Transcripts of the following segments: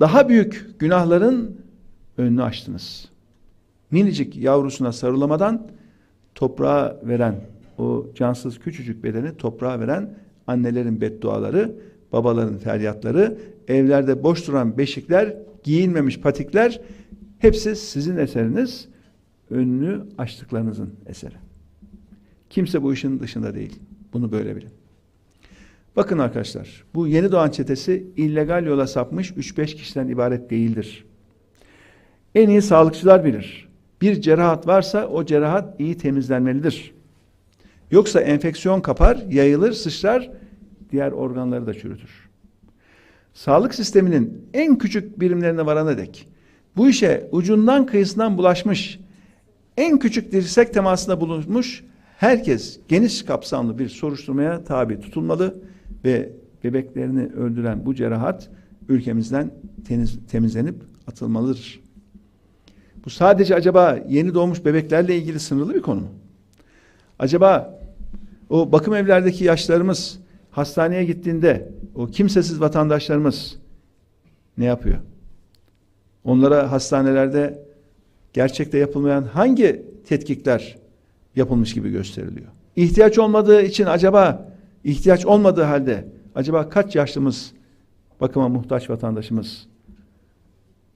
daha büyük günahların önünü açtınız. Minicik yavrusuna sarılamadan toprağa veren, o cansız küçücük bedeni toprağa veren annelerin bedduaları, babaların feryatları, evlerde boş duran beşikler, giyilmemiş patikler hepsi sizin eseriniz, önünü açtıklarınızın eseri. Kimse bu işin dışında değil. Bunu böyle bilin. Bakın arkadaşlar, bu yeni doğan çetesi illegal yola sapmış 3-5 kişiden ibaret değildir. En iyi sağlıkçılar bilir. Bir cerahat varsa o cerahat iyi temizlenmelidir. Yoksa enfeksiyon kapar, yayılır, sıçrar, diğer organları da çürütür. Sağlık sisteminin en küçük birimlerine varana dek bu işe ucundan kıyısından bulaşmış, en küçük dirsek temasında bulunmuş herkes geniş kapsamlı bir soruşturmaya tabi tutulmalı ve bebeklerini öldüren bu cerahat ülkemizden temiz, temizlenip atılmalıdır. Bu sadece acaba yeni doğmuş bebeklerle ilgili sınırlı bir konu mu? Acaba o bakım evlerdeki yaşlarımız hastaneye gittiğinde o kimsesiz vatandaşlarımız ne yapıyor? Onlara hastanelerde gerçekte yapılmayan hangi tetkikler yapılmış gibi gösteriliyor? İhtiyaç olmadığı için acaba ihtiyaç olmadığı halde acaba kaç yaşlımız bakıma muhtaç vatandaşımız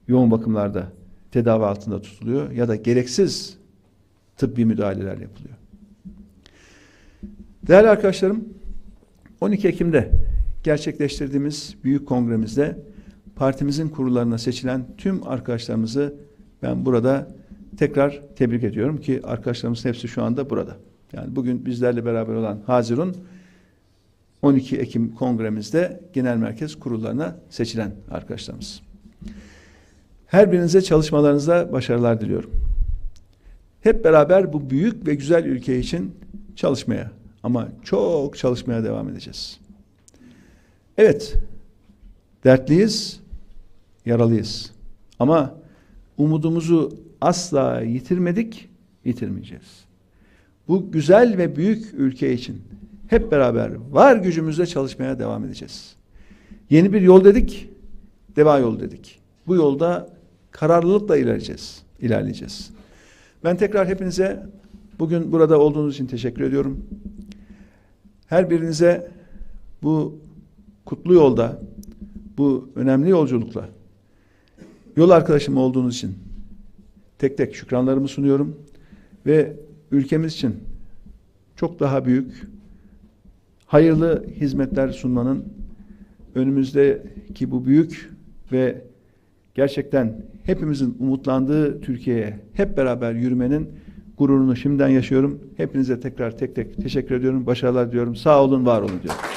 yoğun bakımlarda tedavi altında tutuluyor ya da gereksiz tıbbi müdahaleler yapılıyor. Değerli arkadaşlarım, 12 Ekim'de gerçekleştirdiğimiz büyük kongremizde partimizin kurullarına seçilen tüm arkadaşlarımızı ben burada tekrar tebrik ediyorum ki arkadaşlarımızın hepsi şu anda burada. Yani bugün bizlerle beraber olan Hazirun 12 Ekim kongremizde genel merkez kurullarına seçilen arkadaşlarımız. Her birinize çalışmalarınızda başarılar diliyorum. Hep beraber bu büyük ve güzel ülke için çalışmaya ama çok çalışmaya devam edeceğiz. Evet, dertliyiz, yaralıyız. Ama umudumuzu asla yitirmedik, yitirmeyeceğiz. Bu güzel ve büyük ülke için hep beraber var gücümüzle çalışmaya devam edeceğiz. Yeni bir yol dedik, deva yolu dedik. Bu yolda kararlılıkla ilerleyeceğiz. ilerleyeceğiz. Ben tekrar hepinize bugün burada olduğunuz için teşekkür ediyorum. Her birinize bu kutlu yolda, bu önemli yolculukla yol arkadaşım olduğunuz için tek tek şükranlarımı sunuyorum ve ülkemiz için çok daha büyük hayırlı hizmetler sunmanın önümüzdeki bu büyük ve gerçekten hepimizin umutlandığı Türkiye'ye hep beraber yürümenin gururunu şimdiden yaşıyorum. Hepinize tekrar tek tek teşekkür ediyorum. Başarılar diyorum. Sağ olun, var olun diyorum.